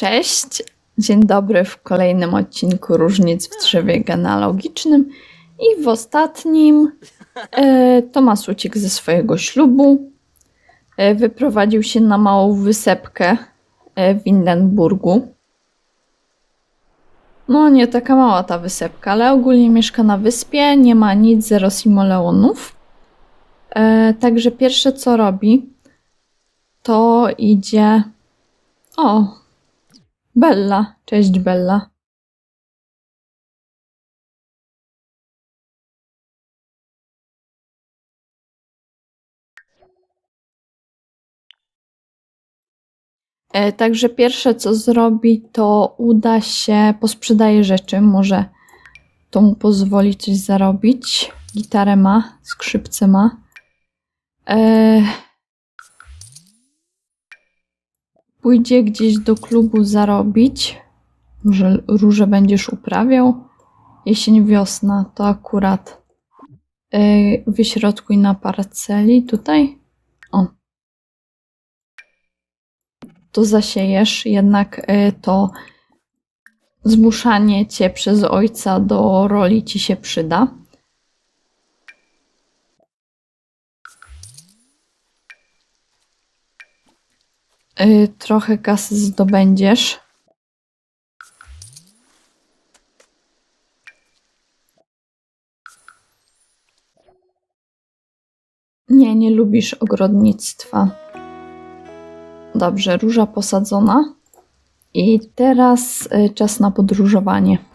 Cześć, dzień dobry w kolejnym odcinku Różnic w drzewie genealogicznym i w ostatnim e, Tomasz uciekł ze swojego ślubu, e, wyprowadził się na małą wysepkę e, w Windenburgu. No nie taka mała ta wysepka, ale ogólnie mieszka na wyspie, nie ma nic, zero simoleonów. E, także pierwsze co robi, to idzie... O, Bella. Cześć Bella. E, Także pierwsze co zrobi, to uda się, posprzedaje rzeczy, może to mu pozwoli coś zarobić. Gitarę ma, skrzypce ma. E, pójdzie gdzieś do klubu zarobić. Może róże będziesz uprawiał? Jesień, wiosna to akurat yy, wyśrodkuj na parceli tutaj. O. To zasiejesz, jednak yy, to zmuszanie cię przez ojca do roli ci się przyda. Y, trochę kasy zdobędziesz. Nie, nie lubisz ogrodnictwa. Dobrze, róża posadzona. I teraz y, czas na podróżowanie.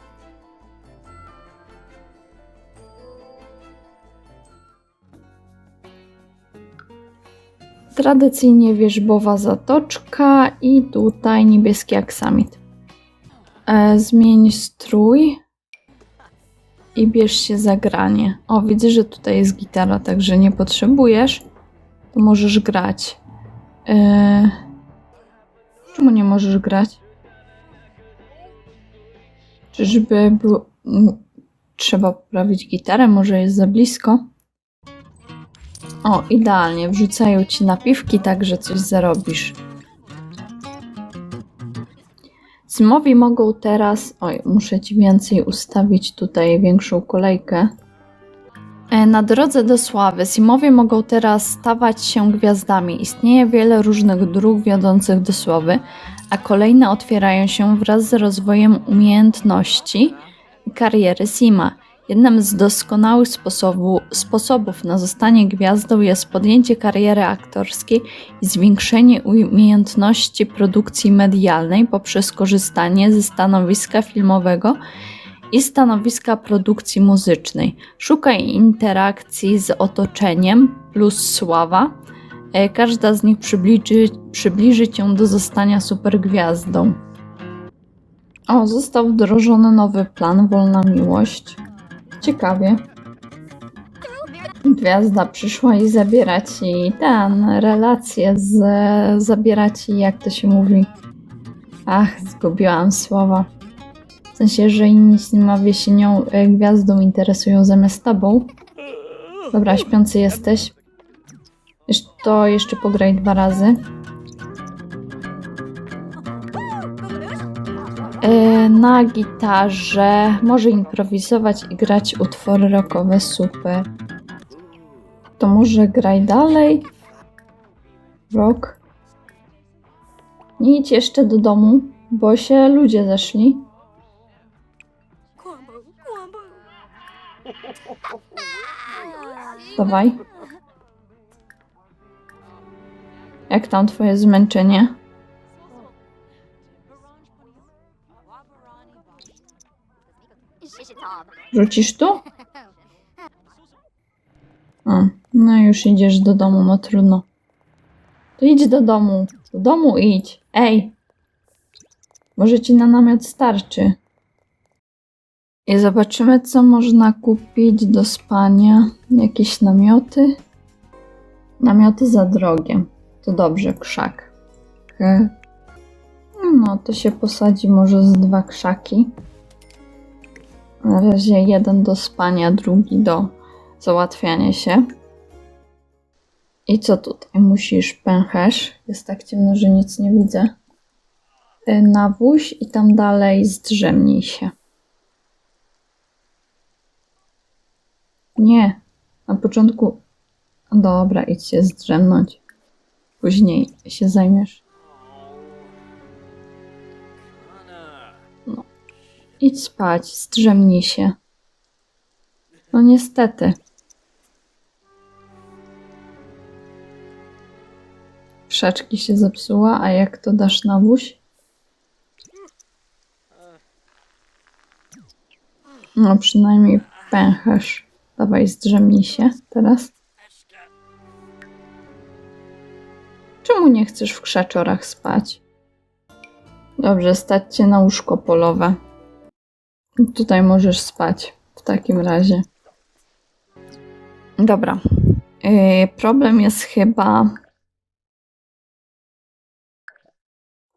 Tradycyjnie wierzbowa zatoczka i tutaj niebieski aksamit. E, zmień strój i bierz się za granie. O, widzę, że tutaj jest gitara, także nie potrzebujesz. To możesz grać. E, czemu nie możesz grać? Czyżby było... Trzeba poprawić gitarę, może jest za blisko. O, idealnie. Wrzucają ci napiwki, tak że coś zarobisz. Simowi mogą teraz. Oj, muszę ci więcej ustawić tutaj większą kolejkę. E, Na drodze do sławy Simowie mogą teraz stawać się gwiazdami. Istnieje wiele różnych dróg wiodących do sławy, a kolejne otwierają się wraz z rozwojem umiejętności i kariery Sima. Jednym z doskonałych sposobu, sposobów na zostanie gwiazdą jest podjęcie kariery aktorskiej i zwiększenie umiejętności produkcji medialnej poprzez korzystanie ze stanowiska filmowego i stanowiska produkcji muzycznej. Szukaj interakcji z otoczeniem plus sława. E, Każda z nich przybliży, przybliży cię do zostania supergwiazdą. O, został wdrożony nowy plan Wolna Miłość. Ciekawie. Gwiazda przyszła i zabiera ci ten, relację z... zabiera ci, jak to się mówi. Ach, zgubiłam słowa. W sensie, że inni Simowie się nią e, gwiazdą interesują zamiast tobą. Dobra, śpiący jesteś. To jeszcze pograj dwa razy. Na gitarze może improwizować i grać utwory rockowe super. To może graj dalej. Rock. Nie idź jeszcze do domu, bo się ludzie zeszli. Dawaj. Jak tam twoje zmęczenie? Rzucisz tu? A, no już idziesz do domu, no trudno. To idź do domu. Do domu idź. Ej! Może ci na namiot starczy. I zobaczymy, co można kupić do spania. Jakieś namioty. Namioty za drogie. To dobrze, krzak. No, to się posadzi może z dwa krzaki. Na razie jeden do spania, drugi do załatwiania się. I co tutaj? Musisz pęcherz. Jest tak ciemno, że nic nie widzę. y, nawóź i tam dalej zdrzemnij się. Nie, na początku. Dobra, idź się zdrzemnąć. Później się zajmiesz. Idź spać, zdrzemnij się. No niestety. Krzaczki się zepsuła, a jak to dasz na wóź? No przynajmniej pęcherz. Dawaj, zdrzemnij się teraz. Czemu nie chcesz w krzaczorach spać? Dobrze, stać na łóżko polowe. Tutaj możesz spać w takim razie. Dobra. Yy, problem jest chyba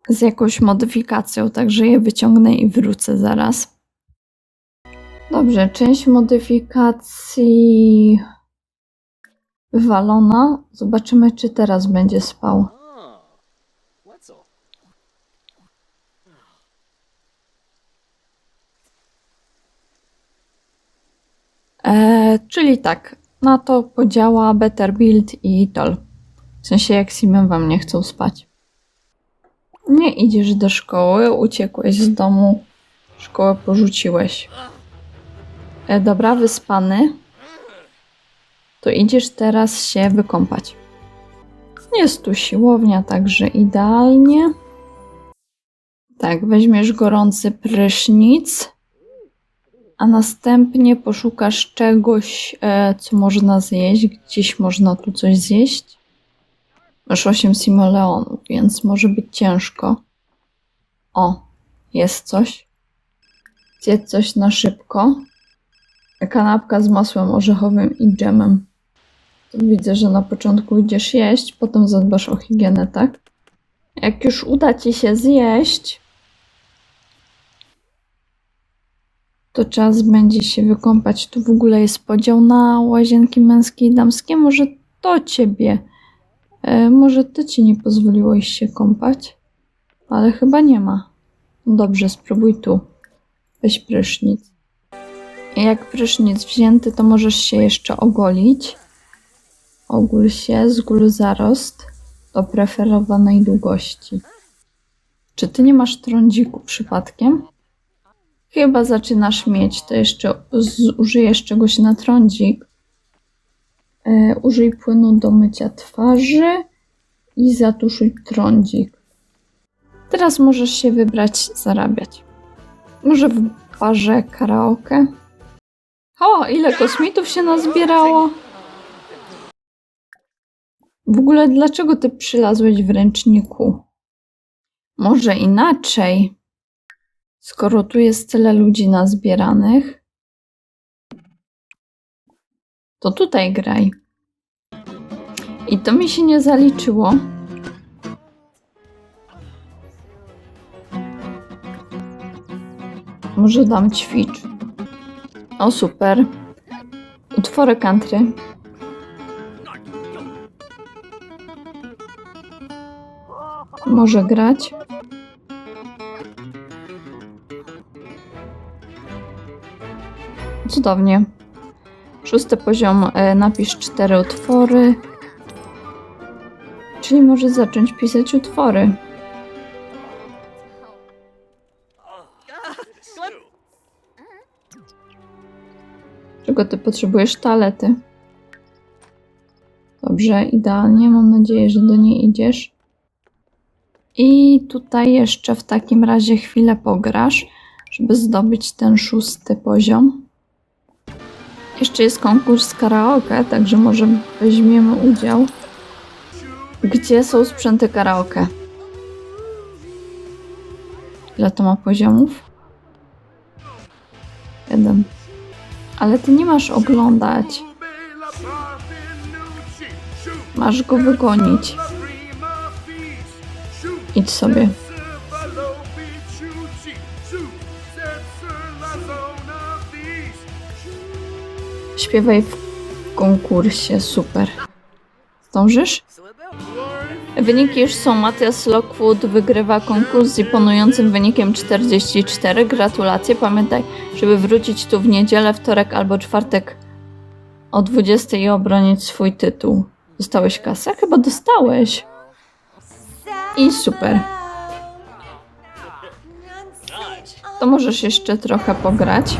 z jakąś modyfikacją, także je wyciągnę i wrócę zaraz. Dobrze, część modyfikacji wywalona. Zobaczymy, czy teraz będzie spał. E, czyli tak, na to podziała Better Build i Toll. W sensie, jak Simon wam nie chcą spać. Nie idziesz do szkoły, uciekłeś z domu, szkołę porzuciłeś. E, dobra, wyspany. To idziesz teraz się wykąpać. Jest tu siłownia, także idealnie. Tak, weźmiesz gorący prysznic a następnie poszukasz czegoś, e, co można zjeść. Gdzieś można tu coś zjeść. Masz 8 simoleonów, więc może być ciężko. O, jest coś. Zjedz coś na szybko. Kanapka z masłem orzechowym i dżemem. To widzę, że na początku idziesz jeść, potem zadbasz o higienę, tak? Jak już uda ci się zjeść, to czas będzie się wykąpać. Tu w ogóle jest podział na łazienki męskie i damskie. Może to ciebie, e, może to ci nie pozwoliło iść się kąpać, ale chyba nie ma. No dobrze, spróbuj tu. Weź prysznic. Jak prysznic wzięty, to możesz się jeszcze ogolić. Ogól się, zgól zarost do preferowanej długości. Czy ty nie masz trądziku przypadkiem? Chyba zaczynasz mieć, to jeszcze użyjesz czegoś na trądzik. E, użyj płynu do mycia twarzy i zatuszuj trądzik. Teraz możesz się wybrać zarabiać. Może w barze karaoke? O, ile kosmitów się nazbierało! W ogóle dlaczego ty przylazłeś w ręczniku? Może inaczej? Skoro tu jest tyle ludzi nazbieranych, to tutaj graj. I to mi się nie zaliczyło. Może dam ćwicz. O, super. Utwory country. Może grać. Cudownie. Szósty poziom, e, napisz cztery utwory. Czyli może zacząć pisać utwory. Czego ty potrzebujesz? Talety. Dobrze, idealnie. Mam nadzieję, że do niej idziesz. I tutaj jeszcze w takim razie chwilę pograsz, żeby zdobyć ten szósty poziom. Jeszcze jest konkurs karaoke, także może weźmiemy udział. Gdzie są sprzęty karaoke? Ile to ma poziomów? Jeden. Ale ty nie masz oglądać. Masz go wygonić. Idź sobie. Śpiewaj w konkursie, super. Zdążysz? Wyniki już są. Matias Lockwood wygrywa konkurs z imponującym wynikiem 44. Gratulacje. Pamiętaj, żeby wrócić tu w niedzielę, wtorek albo czwartek o 20 i obronić swój tytuł. Dostałeś kasę? Chyba dostałeś. I super. To możesz jeszcze trochę pograć.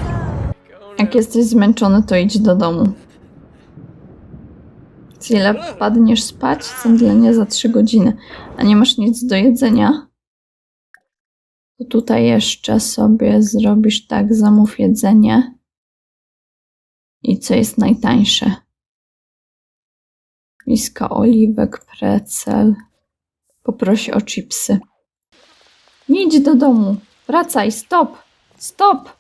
Jak jesteś zmęczony, to idź do domu. Za ile wpadniesz spać? Zemdlenie za 3 godziny. A nie masz nic do jedzenia? To tutaj jeszcze sobie zrobisz tak, zamów jedzenie. I co jest najtańsze? Miska oliwek, precel. Poprosi o chipsy. Nie idź do domu. Wracaj, stop! Stop!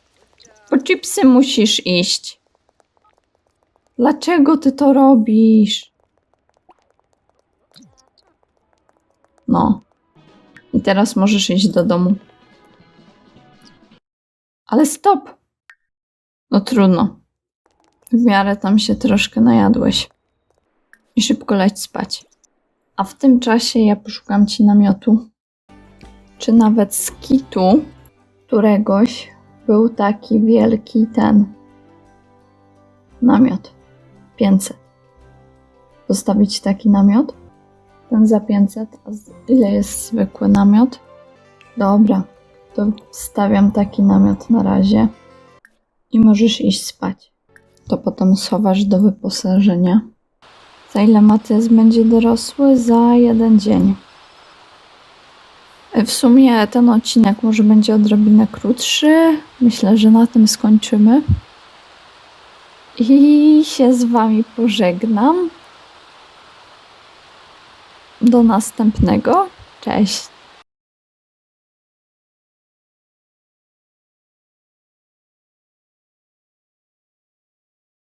Po chipsy musisz iść. Dlaczego ty to robisz? No. I teraz możesz iść do domu. Ale stop! No trudno. W miarę tam się troszkę najadłeś. I szybko leć spać. A w tym czasie ja poszukam ci namiotu. Czy nawet skitu któregoś był taki wielki ten namiot. 500. Postawić taki namiot? Ten za 500. A ile jest zwykły namiot? Dobra, to stawiam taki namiot na razie. I możesz iść spać. To potem schowasz do wyposażenia. Za ile Matyas będzie dorosły? Za jeden dzień. W sumie ten odcinek może będzie odrobinę krótszy. Myślę, że na tym skończymy. I się z Wami pożegnam. Do następnego. Cześć.